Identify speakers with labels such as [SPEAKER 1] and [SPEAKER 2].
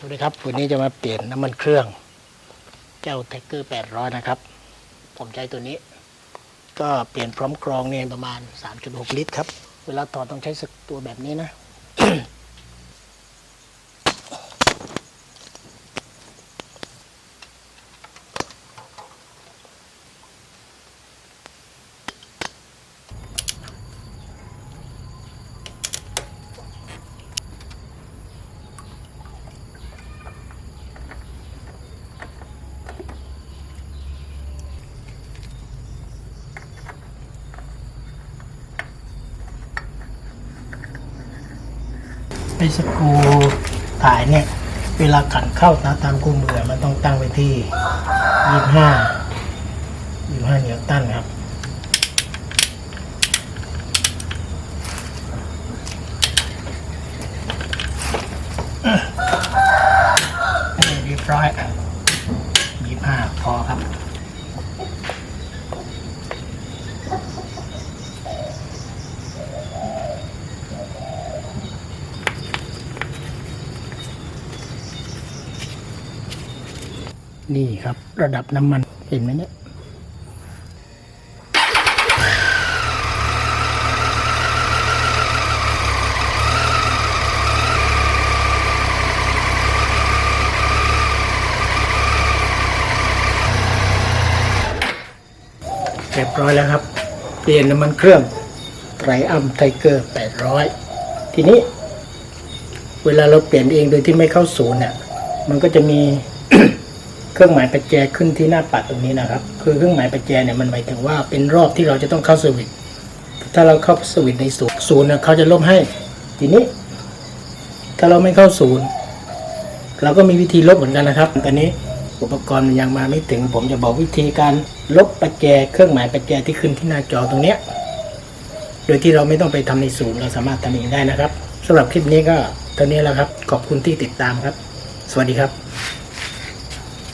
[SPEAKER 1] สวัสดีครับ วันนี้จะมาเปลี่ยนน้ำมันเครื่อง เจ้าแท็กเกอร์800 นะครับ ผมใช้ตัวนี้ ก็เปลี่ยนพร้อมกรองเนี่ยประมาณ 3.6 ลิตรครับ เวลาถอดต้องใช้สึกตัวแบบนี้นะ ไอ้สกูถ่ายเนี่ย เวลาขันเข้านะตามคู่มือมันต้องตั้งไว้ที่ห้าเนิวตันครับนี่เรียบร้อย 25 พอครับ นี่ครับ ระดับน้ำมันเห็นไหมเนี่ยเรียบร้อยแล้วครับ เปลี่ยนน้ำมันเครื่องไตรอัมไทเกอร์800ทีนี้ เวลาเราเปลี่ยนเองโดยที่ไม่เข้าศูนย์เนี่ยมันก็จะมี เครื่องหมายประแจขึ้นที่หน้าปัดตรงนี้นะครับ คือเครื่องหมายประแจเนี่ยมันหมายถึงว่าเป็นรอบที่เราจะต้องเข้าสวิตช์ถ้าเราเข้าสวิตช์ในศูนย์ศูนย์เนี่ยเขาจะลบให้ ทีนี้ ถ้าเราไม่เข้าศูนย์เราก็มีวิธีลบเหมือนกันนะครับ ตอนนี้อุปกรณ์มันยังมาไม่ถึง ผมจะบอกวิธีการลบประแจเครื่องหมายประแจที่ขึ้นที่หน้าจอตรงเนี้ยโดยที่เราไม่ต้องไปทำในศูนย์เราสามารถทำเองได้นะครับสำหรับคลิปนี้ก็เท่านี้แล้วครับ ขอบคุณที่ติดตามครับ สวัสดีครับ